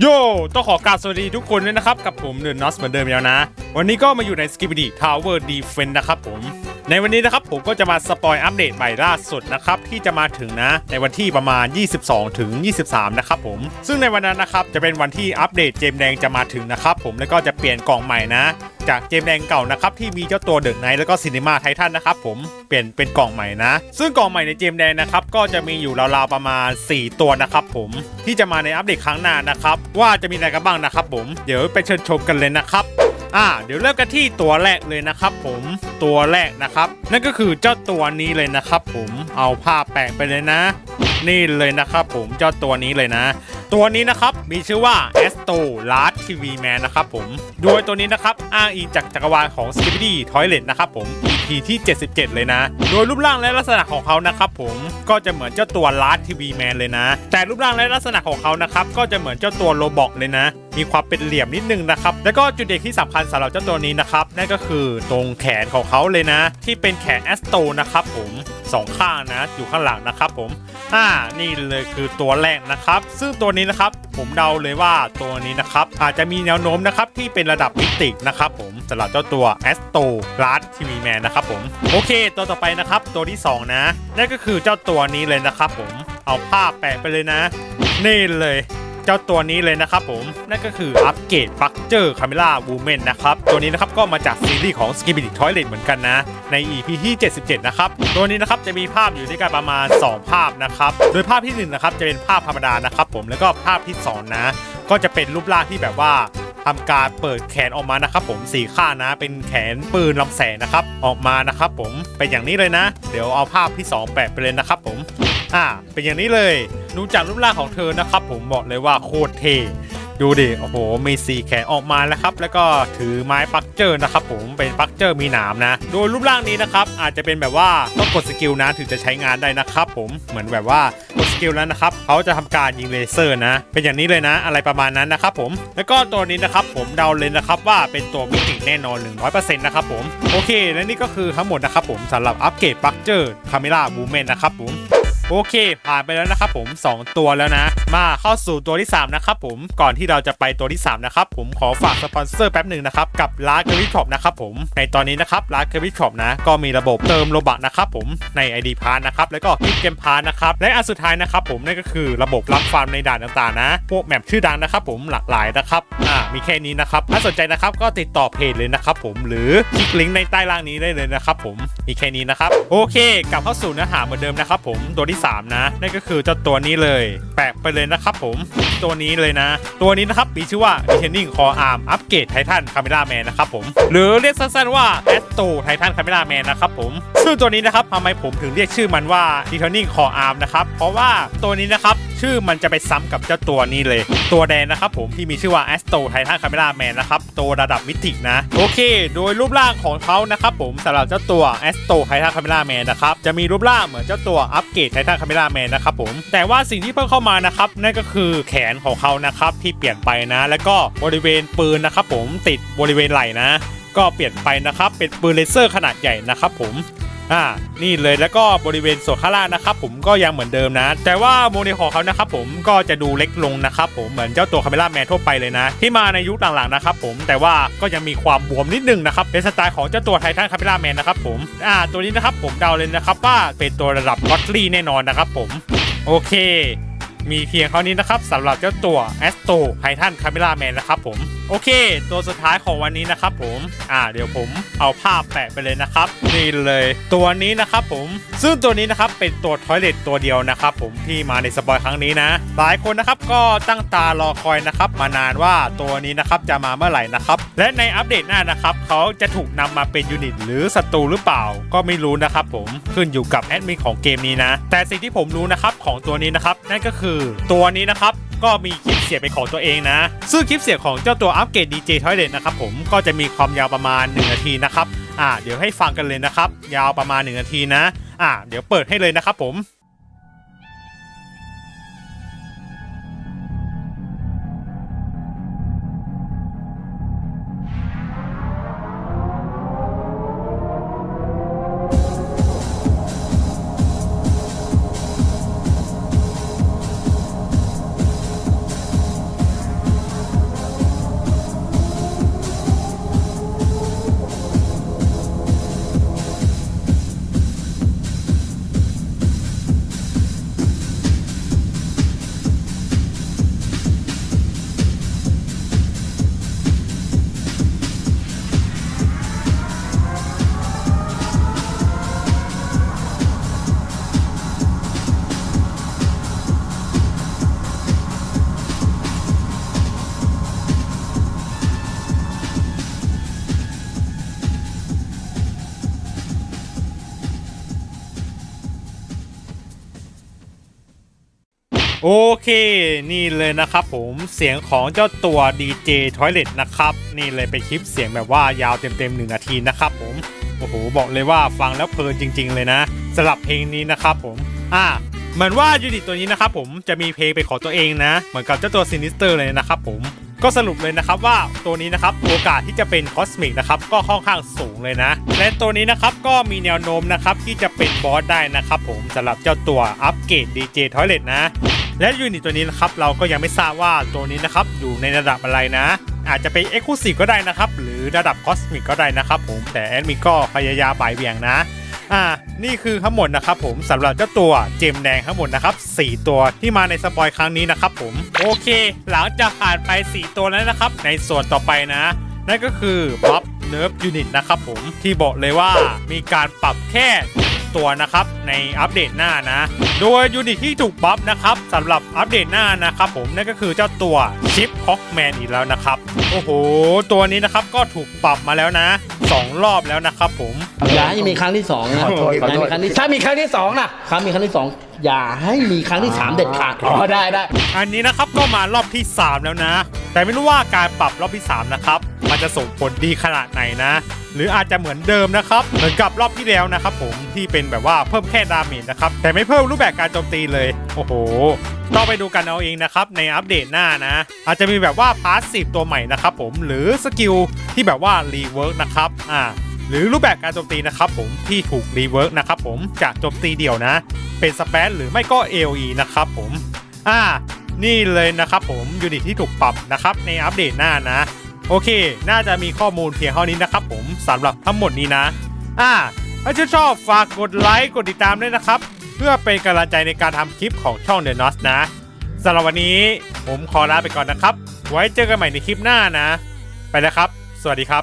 โย่ต้องขอกราบสวัสดีทุกคนด้วยนะครับ กับผมเดนนอสเหมือนเดิมแล้วนะ วันนี้ก็มาอยู่ในสกิปดีทาวเวอร์ดีเฟนนะครับผม ในวันนี้นะครับผมก็จะมาสปอยอัปเดตใหม่ล่าสุดนะครับ ที่จะมาถึงนะ ในวันที่ประมาณ 22 ถึง 23 นะครับผม ซึ่งในวันนั้นนะครับ จะเป็นวันที่อัปเดตเจมแดงจะมาถึงนะครับผมแล้วก็จะเปลี่ยนกล่องใหม่นะ จากเจมแดงเก่านะครับที่มีเจ้าตัวเดอะไนท์แล้วก็ซินิมาไททันนะครับผมเปลี่ยนเป็นกล่องใหม่นะ ซึ่งกล่องใหม่ในเจมแดงนะครับก็จะมีอยู่ราวๆประมาณ 4 ตัวนะครับผมที่จะมาในอัปเดตครั้งหน้านะครับว่าจะมีอะไรกันบ้างนะครับผมเดี๋ยวไปเชิญชมกันเลยนะครับอ่าเดี๋ยวเริ่มกันที่ตัวแรกเลยนะครับผมตัวแรกนะครับ นั่นก็คือเจ้าตัวนี้เลยนะครับผมเอาผ้าแปะไปเลยนะ นี่เลยนะครับผมเจ้าตัวนี้เลยนะ ตัวนี้นะครับมีชื่อว่า a s t o l a r t TV Man นนะครับผมโดยตัวนี้นะครับอ้างอิงจากจักรวาลของ s k i p p y Toilet นะครับผม EP ที่ 77 เลยนะ โดยรูปร่างและลักษณะของเขานะครับผมก็จะเหมือนเจ้าตัว l a r t TV Man เลยนะ แต่รูปร่างและลักษณะของเขานะครับก็จะเหมือนเจ้าตัวโลบอกเลยนะ มีความเป็นเหลี่ยมนิดนึงนะครับ แล้วก็จุดเด่นที่สำคัญสำหรับเจ้าตัวนี้นะครับนั่นก็คือตรงแขนของเขาเลยนะ ที่เป็นแขนแอสโตนะครับผม สองข้างนะอยู่ข้างหลังนะครับผมอ่านี่เลยคือตัวแรกนะครับ ซึ่งตัวนี้นะครับผมเดาเลยว่าตัวนี้นะครับอาจจะมีแนวโน้มนะครับที่เป็นระดับมิตินะครับผมสำหรับเจ้าตัว a s t o l a r t TV Man นะครับผมโอเค ตัวต่อไปนะครับตัวที่ 2 นะนั่นก็คือเจ้าตัวนี้เลยนะครับผมเอาผ้าแปะไปเลยนะ นี่เลย เจ้าตัวนี้เลยนะครับผมนั่นก็คืออัปเกรดฟักเจอร์คาเมล่าวูแมนนะครับตัวนี้นะครับก็มาจากซีรีส์ของ s k i b i d y Toilet เหมือนกันนะ ใน EP ที่ 77 นะครับ ตัวนี้นะครับจะมีภาพอยู่ด้วยกันประมาณ 2 ภาพนะครับ โดยภาพที่1นะครับจะเป็นภาพธรรมดานะครับผมแล้วก็ภาพที่ 2 นะ ก็จะเป็นรูปร่างที่แบบว่าทำการเปิดแขนออกมานะครับผมสีข้านะ เป็นแขนปืนลำแสงนะครับ ออกมานะครับผมเป็นอย่างนี้เลยนะ เดี๋ยวเอาภาพที่ 2 แปะไปเลยนะครับผม อ่าเป็นอย่างนี้เลยดูจากรูปร่างของเธอนะครับ ผมบอกเลยว่าโคตรเท่ดูดิโอ้โหมีสีแขนออกมาแล้วครับ แล้วก็ถือไม้ปักเจอร์นะครับ ผมเป็นปักเจอร์มีหนามนะ โดยรูปร่างนี้นะครับ อาจจะเป็นแบบว่าต้องกดสกิลนะถึงจะใช้งานได้นะครับ ผมเหมือนแบบว่ากดสกิลแล้วนะครับเขาจะทำการยิงเลเซอร์นะ เป็นอย่างนี้เลยนะ อะไรประมาณนั้นนะครับ ผมแล้วก็ตัวนี้นะครับ ผมเดาเลยนะครับว่าเป็นตัวมิติแน่นอน 100%นะครับผมโอเค และนี่ก็คือทั้งหมดนะครับ ผมสำหรับอัปเกรดปักเจอร์คาเมล่าบูเมนนะครับผม โอเค ผ่านไปแล้วนะครับผม 2 ตัวแล้วนะ มาเข้าสู่ตัวที่ 3 นะครับผมก่อนที่เราจะไปตัวที่ 3 นะครับผมขอฝากสปอนเซอร์แป๊บหนึ่งนะครับ กับร้านเกอร์วิช็อปนะครับผมในตอนนี้นะครับร้านเกอร์วิช็อปนะ ก็มีระบบเติมโลบักนะครับผมใน ID พาร์นะครับแล้วก็คลิปเกมพาร์นะครับและอันสุดท้ายนะครับผมนั่นก็คือระบบรับฟาร์มในด่านต่างๆนะ พวกแมปชื่อดังนะครับผมหลากหลายนะครับอ่ามีแค่นี้นะครับถ้าสนใจนะครับก็ติดต่อเพจเลยนะครับผมหรือคลิกลิงก์ในใต้ล่างนี้ได้เลยนะครับผม มีแค่นี้นะครับ โอเคกลับเข้าสู่เนื้อหาเหมือนเดิมนะครับผมตัวที่ 3 นะ นั่นก็คือเจ้าตัวนี้เลย แปะไปเลยนะครับผมตัวนี้เลยนะ ตัวนี้นะครับมีชื่อว่า Retaining Core Arm Upgrade Titan Camera Man นะครับผม หรือเรียกสั้นๆว่า Astro Titan Camera Man นะครับผม ซึ่งตัวนี้นะครับทำไมผมถึงเรียกชื่อมันว่า Retaining Core Arm นะครับ เพราะว่าตัวนี้นะครับชื่อมันจะไปซ้ำกับเจ้าตัวนี้เลย ตัวแดงนะครับผมที่มีชื่อว่า Astro Titan Camera Man นะครับตัวระดับมิตินะ โอเค โดยรูปร่างของเขานะครับผมสำหรับเจ้าตัวตัวไททันคาเมล่าแมนนะครับจะมีรูปร่างเหมือนเจ้าตัวอัปเกรดไททันคาเมล่าแมนนะครับผมแต่ว่าสิ่งที่เพิ่มเข้ามานะครับนั่นก็คือแขนของเขานะครับที่เปลี่ยนไปนะ แล้วก็บริเวณปืนนะครับผมติดบริเวณไหล่นะ ก็เปลี่ยนไปนะครับเป็นปืนเลเซอร์ขนาดใหญ่นะครับผม อ่านี่เลยแล้วก็บริเวณส่วนข้างล่างนะครับผมก็ยังเหมือนเดิมนะ แต่ว่าโมเดลของเขานะครับผมก็จะดูเล็กลงนะครับผมเหมือนเจ้าตัวคาเมล่าแมนทั่วไปเลยนะ ที่มาในยุคหลังๆนะครับผมแต่ว่าก็ยังมีความบวมนิดนึงนะครับเป็นสไตล์ของเจ้าตัวไททันคาเมล่าแมนนะครับผมอ่าตัวนี้นะครับผมเดาเลยนะครับว่าเป็นตัวระดับกอตลี่แน่นอนนะครับผมโอเค มีเพียงเท่านี้นะครับสำหรับเจ้าตัว a s t o t i t a n Camera Man นะครับผม โอเค ตัวสุดท้ายของวันนี้นะครับผมอ่าเดี๋ยวผมเอาภาพแปะไปเลยนะครับนี่เลยตัวนี้นะครับผมซึ่งตัวนี้นะครับเป็นตัวทอยเลตตัวเดียวนะครับผมที่มาในสปอยครั้งนี้นะหลายคนนะครับก็ตั้งตารอคอยนะครับมานานว่าตัวนี้นะครับจะมาเมื่อไหร่นะครับและในอัปเดตหน้านะครับเขาจะถูกนำมาเป็นยูนิตหรือศัตรูหรือเปล่า ก็ไม่รู้นะครับผมขึ้นอยู่กับแอดมินของเกมนี้นะแต่สิ่งที่ผมรู้นะครับของตัวนี้นะครับนั่นก็คือตัวนี้นะครับ ก็มีคลิปเสียงเป็นของตัวเองนะ ซึ่งคลิปเสียงของเจ้าตัวอัปเกรด DJ Toilet นะครับผมก็จะมีความยาวประมาณ 1 นาทีนะครับอ่าเดี๋ยวให้ฟังกันเลยนะครับ ยาวประมาณ 1 นาทีนะอ่าเดี๋ยวเปิดให้เลยนะครับผม โอเค นี่เลยนะครับผมเสียงของเจ้าตัว DJ Toilet นะครับ นี่เลยเป็นคลิปเสียงแบบว่ายาวเต็มๆหนึ่งนาทีนะครับผม โอ้โห บอกเลยว่าฟังแล้วเพลินจริง ๆ เลยนะสำหรับเพลงนี้นะครับผม อ่าเหมือนว่ายูนิตตัวนี้นะครับผมจะมีเพลงเป็นของตัวเองนะ เหมือนกับเจ้าตัว Sinister เลยนะครับผมก็สรุปเลยนะครับว่าตัวนี้นะครับโอกาสที่จะเป็นคอสมิกนะครับก็ค่อนข้างสูงเลยนะ และตัวนี้นะครับก็มีแนวโน้มนะครับที่จะเป็นบอสได้นะครับผมสำหรับเจ้าตัวอัปเกรด DJ Toilet นะ และยูนิตตัวนี้นะครับเราก็ยังไม่ทราบว่าตัวนี้นะครับอยู่ในระดับอะไรนะ อาจจะเป็น e x c l u s i v e ก็ได้นะครับ หรือระดับคอสมิกก็ได้นะครับผมแต่แอดมินก็พยายามบ่ายเบี่ยงนะอ่านี่คือทั้งหมดนะครับผมสำหรับเจ้าตัวเจมแดงทั้งหมดนะครับ4ตัวที่มาในสปอยครั้งนี้นะครับผมโอเค หลังจากผ่านไป 4 ตัวแล้วนะครับ ในส่วนต่อไปนะ นั่นก็คือบัฟเนิร์ฟยูนิตนะครับผมที่บอกเลยว่ามีการปรับแค่ ตัวนะครับ ในอัปเดตหน้านะ โดยยูนิตที่ถูกบัฟนะครับสำหรับอัปเดตหน้านะครับผมนั่นก็คือเจ้าตัวชิปฮอกแมนอีกแล้วนะครับโอ้โหตัวนี้นะครับก็ถูกปรับมาแล้วนะสองรอบแล้วนะครับผมอย่าให้มีครั้งที่สองนะขอโทษขอโทษย่าให้มีครั้งที่ถ้ามีครั้งที่สองนะครั้งมีครั้งที่สองอย่าให้มีครั้งที่สามเด็ดขาดอ๋อได้ได้อันนี้นะครับก็มารอบที่ 3 แล้วนะ แต่ไม่รู้ว่าการปรับรอบที่ 3 นะครับ มันจะส่งผลดีขนาดไหนนะ หรืออาจจะเหมือนเดิมนะครับ เหมือนกับรอบที่แล้วนะครับผมที่เป็นแบบว่าเพิ่มแค่ดาเมจนะครับ แต่ไม่เพิ่มรูปแบบการโจมตีเลย โอ้โห ต้องไปดูกันเอาเองนะครับ ในอัปเดตหน้านะ อาจจะมีแบบว่าพาสซีฟตัวใหม่นะครับผมหรือสกิลที่แบบว่ารีเวิร์กนะครับอ่าหรือรูปแบบการโจมตีนะครับผมที่ถูกรีเวิร์กนะครับผมจากโจมตีเดี่ยวนะ เป็นสเปซหรือไม่ก็ AOE นะครับผมอ่า นี่เลยนะครับผมยูนิตที่ถูกปรับนะครับในอัปเดตหน้านะ โอเค น่าจะมีข้อมูลเพียงเท่านี้นะครับผมสำหรับทั้งหมดนี้นะ อ่าถ้าชื่นชอบฝากกดไลค์กดติดตามด้วยนะครับ เพื่อเป็นกำลังใจในการทำคลิปของช่อง The n o t นะสำหรับวันนี้ผมขอลาไปก่อนนะครับ ไว้เจอกันใหม่ในคลิปหน้านะ ไปแล้วครับ สวัสดีครับ